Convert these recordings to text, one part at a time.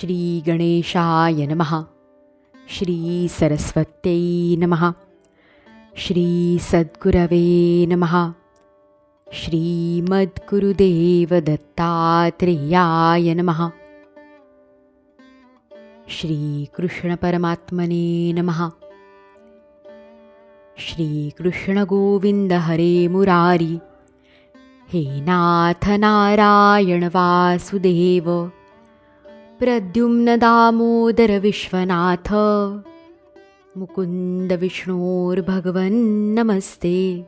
श्री गणेशाय नमः। श्री सरस्वत्यै नमः। श्री सद्गुरवे नमः। श्रीमद्गुरुदेवदत्तात्रेयाय नमः। श्रीकृष्णपरमात्मने नमः। श्रीकृष्णगोविन्द हरे मुरारी हे नाथ नारायण वासुदेव प्रद्युम्न दामोदर विश्वनाथ मुकुन्द विष्णोर्भगवन् नमस्ते।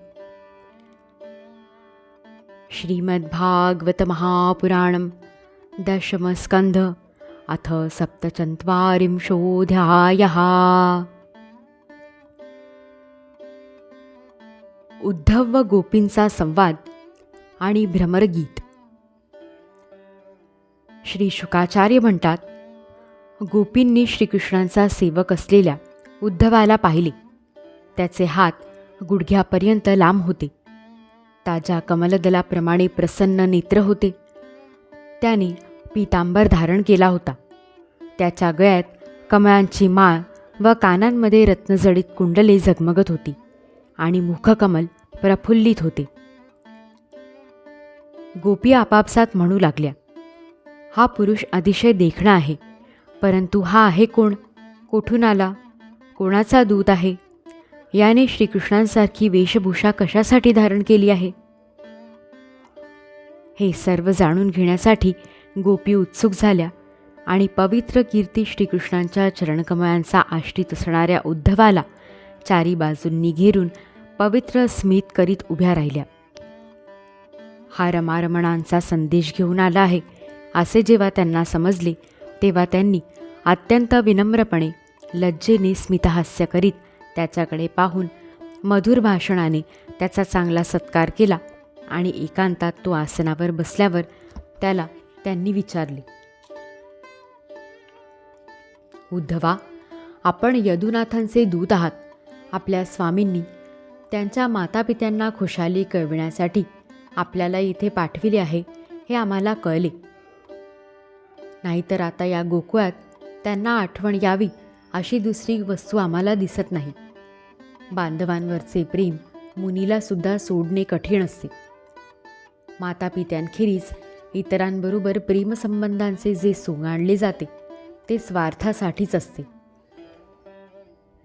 श्रीमद्भागवतमहापुराणं दशमस्कन्ध अथ सप्तचत्वारिंशोऽध्यायः। उद्धव व गोपींचा संवाद आणि भ्रमरगीत। श्री शुकाचार्य म्हणतात गोपींनी श्रीकृष्णांचा सेवक असलेल्या उद्धवाला पाहिले. त्याचे हात गुडघ्यापर्यंत लांब होते. ताज्या कमलदलाप्रमाणे प्रसन्न नेत्र होते. त्याने पीतांबर धारण केला होता. त्याच्या गळ्यात कमळांची माळ व कानांमध्ये रत्नजडित कुंडले झगमगत होती आणि मुखकमल प्रफुल्लित होते. गोपी आपापसात म्हणू लागल्या हा पुरुष अतिशय देखणा आहे. परंतु हा आहे कोण? कोठून आला? कोणाचा दूत आहे? याने श्रीकृष्णांसारखी वेशभूषा कशासाठी धारण केली आहे? हे सर्व जाणून घेण्यासाठी गोपी उत्सुक झाल्या आणि पवित्र कीर्ती श्रीकृष्णांच्या चरणकमळांचा आश्रित असणाऱ्या उद्धवाला चारी बाजूंनी घेरून पवित्र स्मित करीत उभ्या राहिल्या. हा रमारमणांचा संदेश घेऊन आला आहे. असे जेव्हा त्यांना समजले तेव्हा त्यांनी अत्यंत विनम्रपणे लज्जेने स्मितहास्य करीत त्याच्याकडे पाहून मधुर भाषणाने त्याचा चांगला सत्कार केला आणि एकांतात तो आसनावर बसल्यावर त्याला त्यांनी विचारले उद्धवा आपण यदुनाथांचे दूत आहात. आपल्या स्वामींनी त्यांच्या मातापित्यांना खुशाली कळविण्यासाठी आपल्याला इथे पाठविले आहे हे आम्हाला कळले. नाहीतर आता या गोकुळात त्यांना आठवण यावी अशी दुसरी वस्तू आम्हाला दिसत नाही. बांधवांवरचे प्रेम मुनीला सुद्धा सोडणे कठीण असते. मातापित्यांखेरीज इतरांबरोबर प्रेमसंबंधांचे जे सोंग आणले जाते ते स्वार्थासाठीच असते.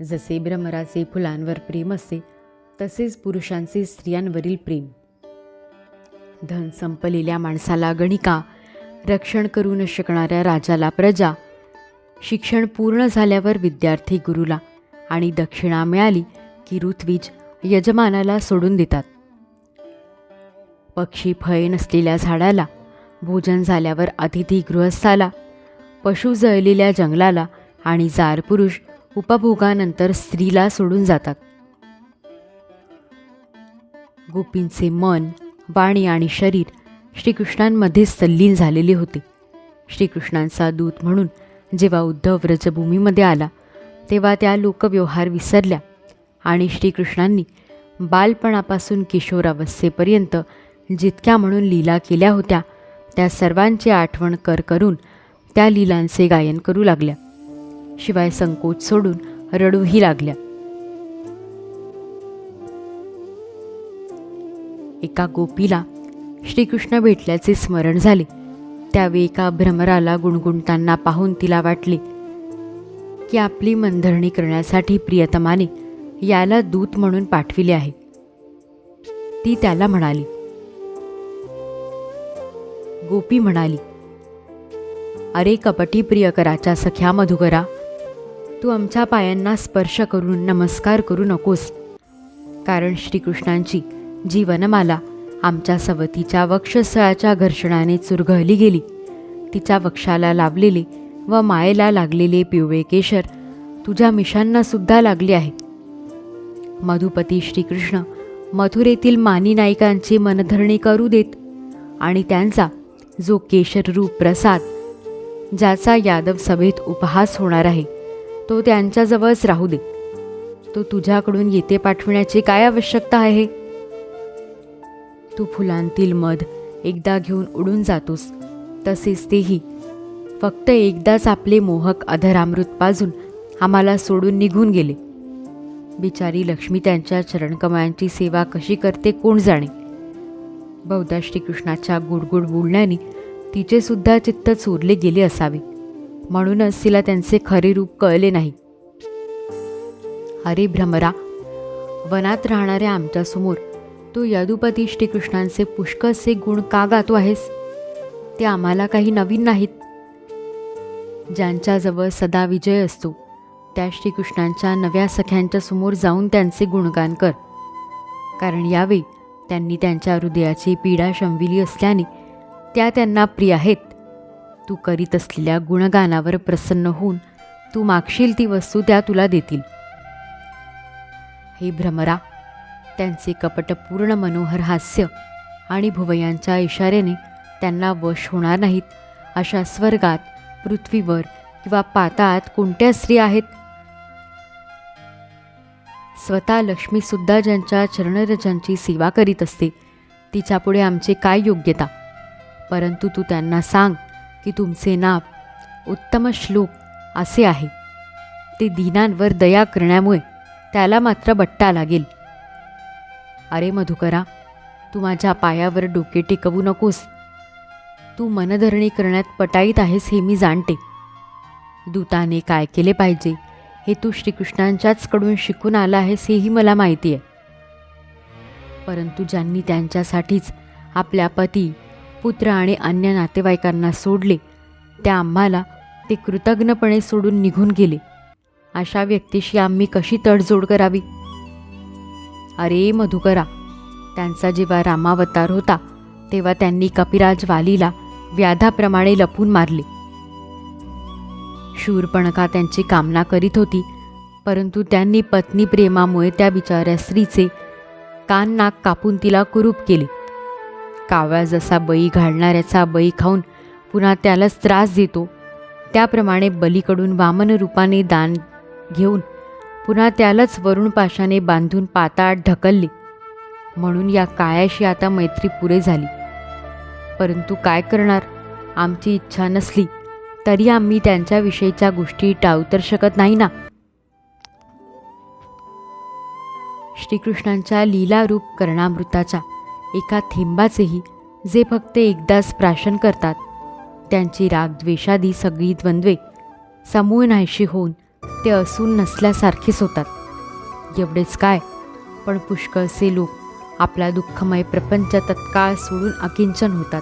जसे भ्रमराचे फुलांवर प्रेम असते तसेच पुरुषांचे स्त्रियांवरील प्रेम. धन संपलेल्या माणसाला गणिका रक्षण करू न शकणाऱ्या राजाला प्रजा. शिक्षण पूर्ण झाल्यावर विद्यार्थी गुरुला आणि दक्षिणा मिळाली की ऋत्विज यजमानाला सोडून देतात. पक्षी फळे नसलेल्या झाडाला भोजन झाल्यावर अतिथी गृहस्थाला पशु जळलेल्या जंगलाला आणि जार पुरुष उपभोगानंतर स्त्रीला सोडून जातात. गोपींचे मन वाणी आणि शरीर श्रीकृष्णांमध्ये तल्लीन झालेले होते. श्रीकृष्णांचा दूत म्हणून जेव्हा उद्धव व्रजभूमीमध्ये आला तेव्हा त्या लोकव्यवहार विसरल्या आणि श्रीकृष्णांनी बालपणापासून किशोरावस्थेपर्यंत जितक्या म्हणून लीला केल्या होत्या त्या सर्वांची आठवण कर करून त्या लीलांचे गायन करू लागल्या. शिवाय संकोच सोडून रडूही लागल्या. एका गोपीला श्रीकृष्ण भेटल्याचे स्मरण झाले. त्यावेळी एका भ्रमराला गुणगुणताना पाहून तिला वाटले की आपली मनधरणी करण्यासाठी प्रियतमाने याला दूत म्हणून पाठविले आहे. ती त्याला म्हणाली गोपी म्हणाली अरे कपटी प्रियकराच्या सख्या मधुकरा तू आमच्या पायांना स्पर्श करून नमस्कार करू नकोस. कारण श्रीकृष्णांची जीवनमाला आमच्या सवतीच्या वक्षस्थळाच्या घर्षणाने चुरघळली गेली. तिच्या वक्षाला लाभलेले व मायेला लागलेले पिवळे केशर तुझ्या मिशांना सुद्धा लागले आहे. मधुपती श्रीकृष्ण मथुरेतील मानी नायिकांची मनधरणी करू देत आणि त्यांचा जो केशररूप प्रसाद ज्याचा यादव सभेत उपहास होणार आहे तो त्यांच्याजवळच राहू दे. तो तुझ्याकडून येते पाठविण्याची काय आवश्यकता आहे? तू फुलांतील मध एकदा घेऊन उडून जातोस. तसेच तेही. फक्त एकदाच आपले मोहक अधरामृत पाजून आम्हाला सोडून निघून गेले. बिचारी लक्ष्मी त्यांच्या चरणकमळांची सेवा कशी करते कोण जाणे? बहुधा श्रीकृष्णाच्या गुडगुड बोलण्याने तिचेसुद्धा चित्त चोरले गेले असावे. म्हणूनच तिला त्यांचे खरे रूप कळले नाही. अरे भ्रमरा वनात राहणाऱ्या आमच्यासमोर तू यदुपती श्रीकृष्णांचे पुष्कळसे गुण का गातो आहेस? ते आम्हाला काही नवीन नाहीत. ज्यांच्याजवळ सदा विजय असतो त्या श्रीकृष्णांच्या नव्या सख्यांच्या समोर जाऊन त्यांचे गुणगान कर. कारण यावेळी त्यांनी त्यांच्या हृदयाची पीडा शमविली असल्याने त्या त्यांना प्रिय आहेत. तू करीत असलेल्या गुणगानावर प्रसन्न होऊन तू मागशील ती वस्तू त्या तुला देतील. हे भ्रमरा त्यांचे कपटपूर्ण मनोहर हास्य आणि भुवयांच्या इशाऱ्याने त्यांना वश होणार नाहीत. अशा स्वर्गात पृथ्वीवर किंवा पातात कोणत्या स्त्री आहेत? स्वतः लक्ष्मीसुद्धा ज्यांच्या चरणरजांची सेवा करीत असते तिच्यापुढे आमचे काय योग्यता? परंतु तू त्यांना सांग की तुमचे नाव उत्तम श्लोक असे आहे. ते दीनांवर दया करण्यामुळे त्याला मात्र बट्टा लागेल. अरे मधुकरा तू माझ्या पायावर डोके टिकवू नकोस. तू मनधरणी करण्यात पटाईत आहेस हे मी जाणते. दूताने काय केले पाहिजे हे तू श्रीकृष्णांच्याच कडून शिकून आला आहेस हेही मला माहिती आहे. परंतु ज्यांनी त्यांच्यासाठीच आपल्या पती पुत्र आणि अन्य नातेवाईकांना सोडले त्या आम्हाला ते कृतज्ञपणे सोडून निघून गेले. अशा व्यक्तीशी आम्ही कशी तडजोड करावी? अरे मधुकरा त्यांचा जेव्हा रामावतार होता तेव्हा त्यांनी कपिराज वालीला व्याधाप्रमाणे लपून मारले. शूरपणका त्यांची कामना करीत होती परंतु त्यांनी पत्नी प्रेमामुळे त्या बिचाऱ्या स्त्रीचे कान नाक कापून तिला कुरूप केले. कावळा जसा बळी घालणाऱ्याचा बळी खाऊन पुन्हा त्यालाच त्रास देतो त्याप्रमाणे बलीकडून वामन रूपाने दान घेऊन पुन्हा त्यालाच वरुण पाशाने बांधून पाताळ ढकलले. म्हणून या काळ्याशी आता मैत्री पुरे झाली. परंतु काय करणार? आमची इच्छा नसली. तरी आम्ही त्यांच्याविषयीच्या गोष्टी टाळू तर शकत नाही ना? श्रीकृष्णांच्या लीलारूप कर्णामृताच्या एका थेंबाचेही जे फक्त एकदाच प्राशन करतात त्यांची राग द्वेषादी सगळी द्वंद्वे समूळ नाहीशी होऊन ते असून नसल्यासारखेच होतात. एवढेच काय? पण पुष्कळसे लोक आपला दुःखमय प्रपंच तत्काळ सोडून अकिंचन होतात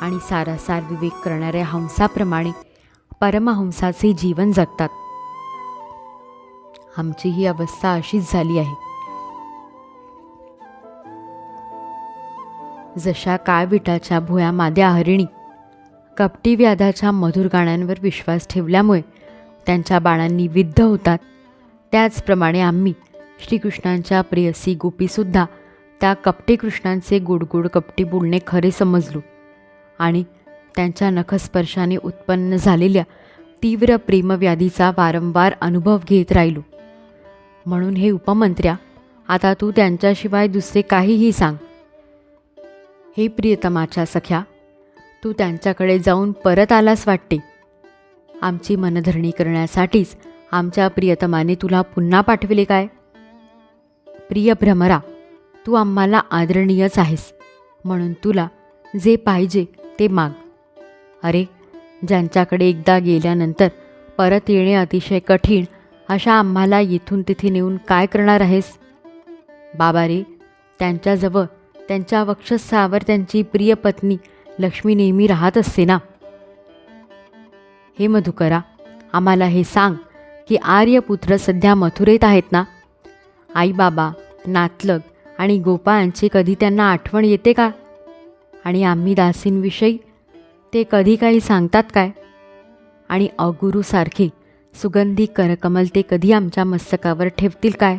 आणि सारासार विवेक करणाऱ्या हंसाप्रमाणे परमहंसाचे जीवन जगतात. आमची ही अवस्था अशीच झाली आहे. जशा काळविटाच्या भुया माद्या हरिणी कपटी व्याधाच्या मधुर गाण्यांवर विश्वास ठेवल्यामुळे त्यांच्या बाणांनी विद्ध होतात. त्याचप्रमाणे आम्ही श्रीकृष्णांच्या प्रेयसी गोपीसुद्धा त्या कपटी कृष्णांचे गोडगोड कपटी बोलणे खरे समजलो. आणि त्यांच्या नखस्पर्शाने उत्पन्न झालेल्या तीव्र प्रेमव्याधीचा वारंवार अनुभव घेत राहिलो. म्हणून हे उपमंत्र्या आता तू त्यांच्याशिवाय दुसरे काहीही सांग. हे प्रियतमाच्या सख्या तू त्यांच्याकडे जाऊन परत आलास वाटते. आमची मनधरणी करण्यासाठीच आमच्या प्रियतमाने तुला पुन्हा पाठविले काय? प्रिय भ्रमरा तू आम्हाला आदरणीयच आहेस म्हणून तुला जे पाहिजे ते माग. अरे ज्यांच्याकडे एकदा गेल्यानंतर परत येणे अतिशय कठीण अशा आम्हाला येथून तिथे नेऊन काय करणार आहेस? बाबा रे त्यांच्याजवळ त्यांच्या वक्षस्थावर त्यांची प्रिय पत्नी लक्ष्मी नेहमी राहत असते ना? हे मधुकरा आम्हाला हे सांग की आर्यपुत्र सध्या मथुरेत आहेत ना? आई बाबा नातलग आणि गोपाळांची कधी त्यांना आठवण येते का? आणि आम्ही दासींविषयी ते कधी काही सांगतात काय? आणि अगुरूसारखे सुगंधी करकमल ते कधी आमच्या मस्तकावर ठेवतील काय?